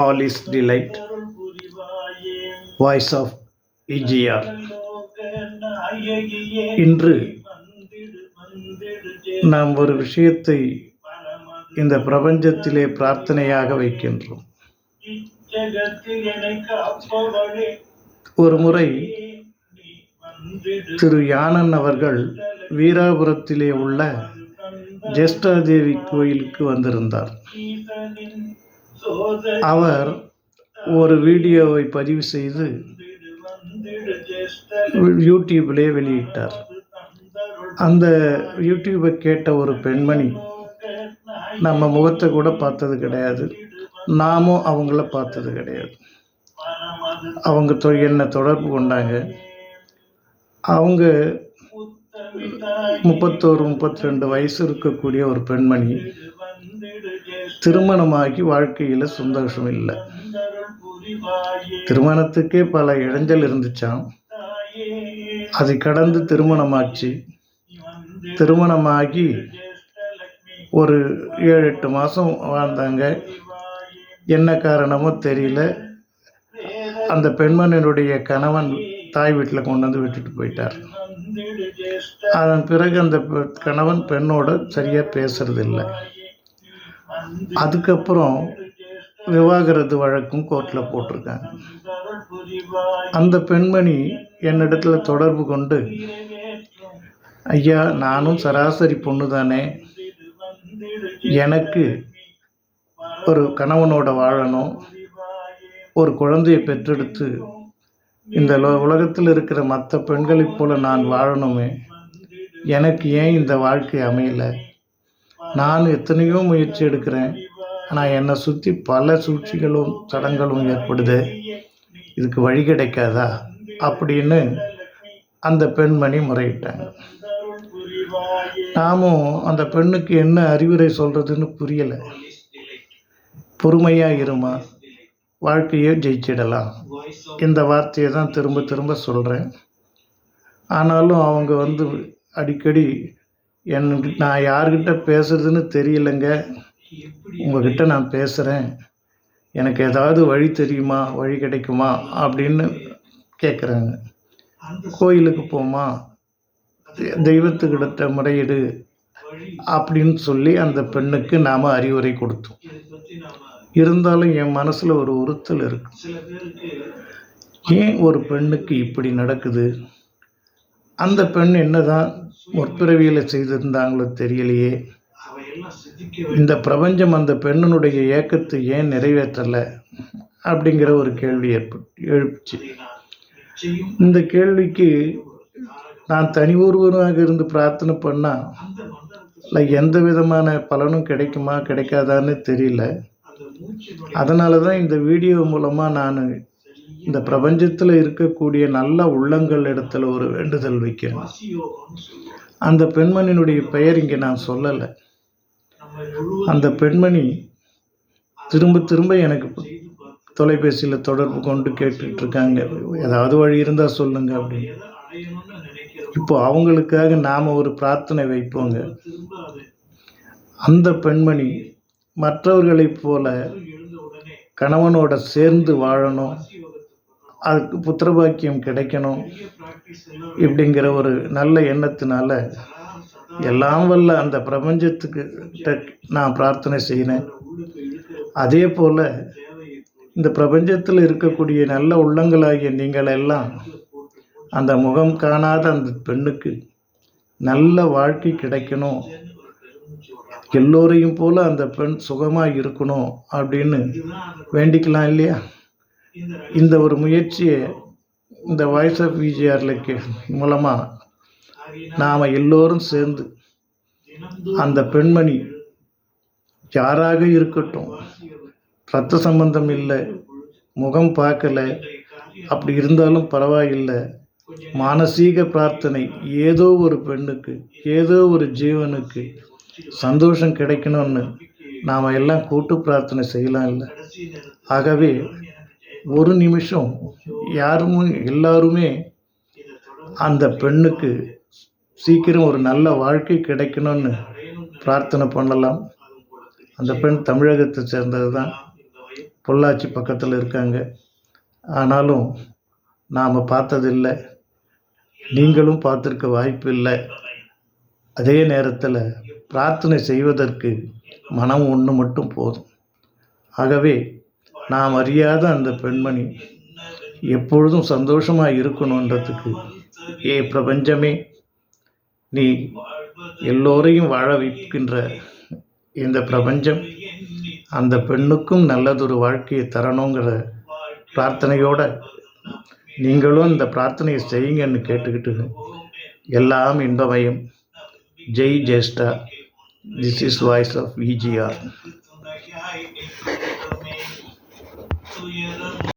All is delight voice of EGR இன்று நாம் ஒரு விஷயத்தை இந்த பிரபஞ்சத்திலே பிரார்த்தனையாக வைக்கின்றோம். ஒரு முறை திரு யானன் அவர்கள் வீராபுரத்திலே உள்ள ஜெஸ்டாதேவி கோயிலுக்கு வந்திருந்தார். அவர் ஒரு வீடியோவை பதிவு செய்து யூடியூபிலே வெளியிட்டார். அந்த யூடியூபை கேட்ட ஒரு பெண்மணி நம்ம முகத்தை கூட பார்த்தது கிடையாது. நாமும் அவங்கள பார்த்தது கிடையாது. அவங்க தொ என்னை தொடர்பு கொண்டாங்க. அவங்க முப்பத்தோரு முப்பத்தி ரெண்டு வயசு இருக்கக்கூடிய ஒரு பெண்மணி திருமணமாகி வாழ்க்கையில் சந்தோஷம் இல்லை. திருமணத்துக்கே பல இடைஞ்சல் இருந்துச்சாம். அதை கடந்து திருமணமாச்சு. திருமணமாகி ஒரு ஏழு எட்டு மாதம் வாழ்ந்தாங்க. என்ன காரணமோ தெரியல. அந்த பெண்மணியினுடைய கணவன் தாய் வீட்டில் கொண்டு வந்து விட்டுட்டு போயிட்டார். அதன் பிறகு அந்த கணவன் பெண்ணோட சரியாக பேசுறதில்லை. அதுக்கப்புறம் விவாகரத்து வழக்கும் கோர்ட்டில் போட்டிருக்காங்க. அந்த பெண்மணி என்னிடத்துல தொடர்பு கொண்டு ஐயா நானும் சராசரி பொண்ணு தானே எனக்கு ஒரு கணவனோட வாழணும். ஒரு குழந்தையை பெற்றெடுத்து இந்த லோ- உலகத்தில் இருக்கிற மற்ற பெண்களைப் போல நான் வாழணுமே. எனக்கு ஏன் இந்த வாழ்க்கை அமையலை? நான் எத்தனையோ முயற்சி எடுக்கிறேன். ஆனால் என்னை சுற்றி பல சூழ்ச்சிகளும் சடங்களும் ஏற்படுது. இதுக்கு வழி கிடைக்காதா? அப்படின்னு அந்த பெண்மணி முறையிட்டாங்க. நாமும் அந்த பெண்ணுக்கு என்ன அறிவுரை சொல்கிறதுன்னு புரியலை. பொறுமையாக இருமா? வாழ்க்கையை ஜெயிச்சிடலாம். இந்த வார்த்தையை தான் திரும்ப திரும்ப சொல்கிறேன் ஆனாலும் அவங்க வந்து அடிக்கடி எனக்கு நான் யார்கிட்ட பேசுறதுன்னு தெரியலைங்க. உங்ககிட்ட நான் பேசுகிறேன் எனக்கு ஏதாவது வழி தெரியுமா? வழி கிடைக்குமா? அப்படின்னு கேட்குறாங்க கோயிலுக்கு போமா? தெய்வத்துக்கிட்ட முறையீடு அப்படின்னு சொல்லி அந்த பெண்ணுக்கு நாம் அறிவுரை கொடுத்தோம். இருந்தாலும் என் மனசில் ஒரு உறுத்தல் இருக்கு. ஏன் ஒரு பெண்ணுக்கு இப்படி நடக்குது? அந்த பெண் என்னதான் முற்பிறவியில் செய்திருந்தாங்களோ தெரியலையே. இந்த பிரபஞ்சம் அந்த பெண்ணினுடைய ஏக்கத்தை ஏன் நிறைவேற்றலை அப்படிங்கிற ஒரு கேள்வி ஏற்பட்டு எழுப்பிச்சு. இந்த கேள்விக்கு நான் தனி ஒருவனாக இருந்து பிரார்த்தனை பண்ணால் இல்லை எந்த விதமான பலனும் கிடைக்குமா கிடைக்காதான்னு தெரியல. அதனால தான் இந்த வீடியோ மூலமாக நான் இந்த பிரபஞ்சத்தில் இருக்கக்கூடிய நல்ல உள்ளங்கள் இடத்துல ஒரு வேண்டுதல் வைக்கணும். அந்த பெண்மணியினுடைய பெயர் இங்கே நான் சொல்லலை. அந்த பெண்மணி திரும்ப திரும்ப எனக்கு தொலைபேசியில் தொடர்பு கொண்டு கேட்டுட்டு இருக்காங்க ஏதாவது வழி இருந்தால் சொல்லுங்க அப்படின்னு. இப்போ அவங்களுக்காக நாம் ஒரு பிரார்த்தனை வைப்போங்க. அந்த பெண்மணி மற்றவர்களைப் போல கணவனோட சேர்ந்து வாழணும். அதுக்கு புத்திரபாக்கியம் கிடைக்கணும் இப்படிங்கிற ஒரு நல்ல எண்ணத்தினால எல்லாம் வல்ல அந்த பிரபஞ்சத்துக்கு நான் பிரார்த்தனை செய்கிறேன். அதே போல் இந்த பிரபஞ்சத்தில் இருக்கக்கூடிய நல்ல உள்ளங்களாகிய நீங்கள் எல்லாம் அந்த முகம் காணாத அந்த பெண்ணுக்கு நல்ல வாழ்க்கை கிடைக்கணும். எல்லோரையும் போல அந்த பெண் சுகமாக இருக்கணும் அப்படின்னு வேண்டிக்கலாம் இல்லையா? இந்த ஒரு முயற்சியை இந்த வாய்ஸ் ஆஃப் விஜிஆர்லக்கு மூலமாக நாம் எல்லோரும் சேர்ந்து அந்த பெண்மணி யாராக இருக்கட்டும் ரத்த சம்பந்தம் இல்லை முகம் பார்க்கல அப்படி இருந்தாலும் பரவாயில்லை. மானசீக பிரார்த்தனை ஏதோ ஒரு பெண்ணுக்கு ஏதோ ஒரு ஜீவனுக்கு சந்தோஷம் கிடைக்கணும்னு நாம் எல்லாம் கூட்டு பிரார்த்தனை செய்யலாம் இல்லை. ஆகவே ஒரு நிமிஷம் யாரும் எல்லாருமே அந்த பெண்ணுக்கு சீக்கிரம் ஒரு நல்ல வாழ்க்கை கிடைக்கணும்னு பிரார்த்தனை பண்ணலாம். அந்த பெண் தமிழகத்தை சேர்ந்தது தான் பொள்ளாச்சி பக்கத்தில் இருக்காங்க. ஆனாலும் நாம் பார்த்ததில்லை. நீங்களும் பார்த்துருக்க வாய்ப்பு இல்லை. அதே நேரத்தில் பிரார்த்தனை செய்வதற்கு மனம் ஒன்று மட்டும் போதும். ஆகவே நாம் அறியாத அந்த பெண்மணி எப்பொழுதும் சந்தோஷமாக இருக்கணுன்றதுக்கு ஏ பிரபஞ்சமே நீ எல்லோரையும் வாழ வைக்கின்ற இந்த பிரபஞ்சம் அந்த பெண்ணுக்கும் நல்லதொரு வாழ்க்கையை தரணுங்கிற பிரார்த்தனையோடு நீங்களும் இந்த பிரார்த்தனையை செய்யுங்கன்னு கேட்டுக்கிட்டு எல்லாம் இன்பமயம். Jai Jyeshta. This is voice of VGR two years